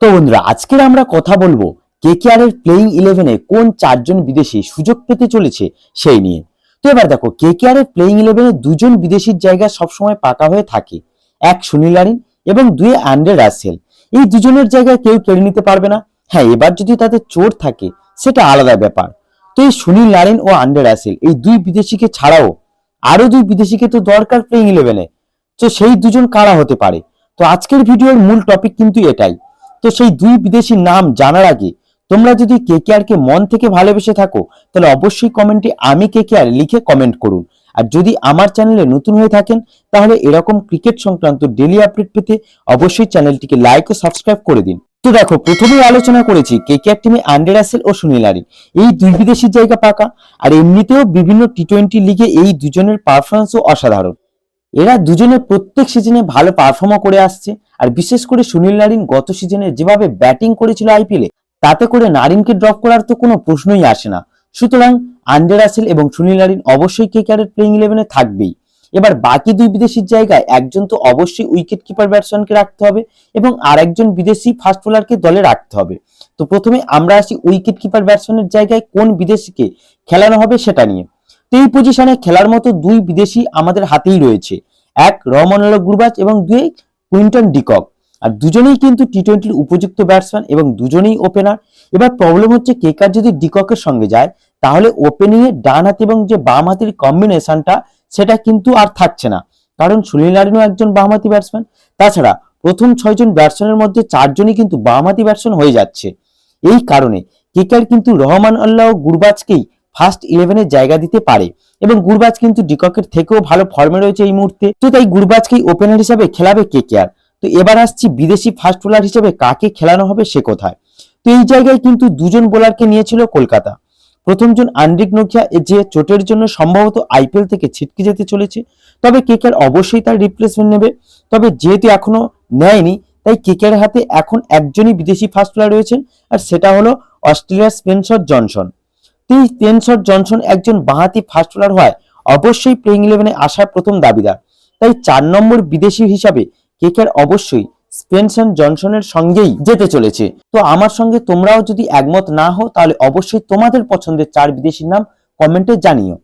তো বন্ধুরা, আজকের আমরা কথা বলব কেকেআর এর প্লেইং ইলেভেনে কোন চারজন বিদেশি সুযোগ পেতে চলেছে সেই নিয়ে। তো এবার দেখো কেকেআর এর প্লেইং ইলেভেনে দুজন বিদেশির জায়গা সবসময় পাকা হয়ে থাকে। এক সুনীল লারিন এবং দুই অ্যান্ড্রে রাসেল। এই দুজনের জায়গায় কেউ কেড়ে নিতে পারবে না। হ্যাঁ এবার যদি তাদের চোট থাকে, সেটা আলাদা ব্যাপার। তো এই সুনীল লারিন ও আন্ডে রাসেল, এই দুই বিদেশিকে ছাড়াও আরও দুই বিদেশিকে তো দরকার প্লেইং ইলেভেনে তো সেই দুজন কারা হতে পারে? তো আজকের ভিডিওর মূল টপিক কিন্তু এটাই। তো সেই দুই বিদেশির নাম জানার আগে তোমরা যদি কেকেআর কে মন থেকে ভালোবেসে থাকো, তাহলে অবশ্যই কমেন্টে আমি কেকেআর লিখে কমেন্ট করুন। আর যদি আমার চ্যানেলে নতুন হয়ে থাকেন, তাহলে এরকম ক্রিকেট সংক্রান্ত ডেলি আপডেট পেতে অবশ্যই চ্যানেলটিকে লাইক ও সাবস্ক্রাইব করে দিন। তো দেখো প্রথমেই আলোচনা করেছি কে কে কেকেআর টিমে আন্ডে রাসেল ও সুনীল আরি এই দুই বিদেশির জায়গা পাকা, আর এমনিতেও বিভিন্ন টি টোয়েন্টি লিগে এই দুজনের পারফরমেন্সও অসাধারণ। এরা দুজনে প্রত্যেক সিজনে ভালো পারফর্মও করে আসছে। আর বিশেষ করে সুনীল নারিন গত সিজনে যেভাবে ব্যাটিং করেছিল আইপিএলে তাতে করে নারিনকে ড্রপ করার তো কোনো প্রশ্নই আসে না। সুতরাং আন্ডে রাসেল এবং সুনীল নারিন অবশ্যই কেকেআরের প্লেইং ইলেভেনে থাকবেই। এবার বাকি দুই বিদেশির জায়গায় একজন তো অবশ্যই উইকেট কিপার ব্যাটসম্যানকে রাখতে হবে এবং আর একজন বিদেশি ফাস্ট বোলারকে দলে রাখতে হবে। তো প্রথমে আমরা আসি উইকেট কিপার ব্যাটসম্যানের জায়গায় কোন বিদেশিকে খেলানো হবে সেটা নিয়ে। তো এই পজিশনে খেলার মতো দুই বিদেশি আমাদের হাতেই রয়েছে। এক রহমানুল্লাহ গুরবাজ এবং দুই কুইন্টন ডিকক। আর দুজনেই কিন্তু টি টোয়েন্টির উপযুক্ত ব্যাটসম্যান এবং দুজনেই ওপেনার এবার প্রবলেম হচ্ছে কেকার যদি ডিককের সঙ্গে যায়, তাহলে ওপেনিং এ ডান হাতি এবং যে বাম হাতির কম্বিনেশনটা সেটা কিন্তু আর থাকছে না। কারণ সুনীল নারিনও একজন বামহাতি ব্যাটসম্যান তাছাড়া প্রথম ছয়জন ব্যাটসম্যানের মধ্যে চারজনই কিন্তু বামহাতি ব্যাটসম্যান হয়ে যাচ্ছে। এই কারণে কেকার কিন্তু রহমান আল্লাহ ও গুরবাজকেই ফার্স্ট ইলেভেনে জায়গা দিতে পারে। এবং গুরবাজ কিন্তু ডিককের থেকেও ভালো ফর্মে রয়েছে এই মুহূর্তে। তো তাই গুরবাজকেই ওপেনার হিসাবে খেলাবে কেকেআর তো এবার আসছি বিদেশি ফাস্ট বোলার হিসেবে কাকে খেলানো হবে সে কোথায়? তো এই জায়গায় কিন্তু দুজন বোলারকে নিয়েছিল কলকাতা। প্রথমজন আন্ড্রিক নোকিয়া যে চোটের জন্য সম্ভবত আইপিএল থেকে ছিটকে যেতে চলেছে। তবে কেকেআর অবশ্যই তার রিপ্লেসমেন্ট নেবে। তবে যেহেতু এখনও নেয়নি, তাই কেকেআর হাতে এখন একজনই বিদেশি ফাস্ট বোলার রয়েছেন। আর সেটা হলো অস্ট্রেলিয়ার স্পেন্সর জনসন স্পেন্সর জনসন একজন বাঁহাতি ফাস্ট বোলার হয়, অবশ্যই প্লেইং ইলেভেনে আসার প্রথম দাবিদার। তাই চার নম্বর বিদেশি হিসাবে কেকের অবশ্যই স্পেনসন জনসনের সঙ্গেই যেতে চলেছে। তো আমার সঙ্গে তোমরাও যদি একমত না হও, তাহলে অবশ্যই তোমাদের পছন্দের চার বিদেশির নাম কমেন্টে জানিও।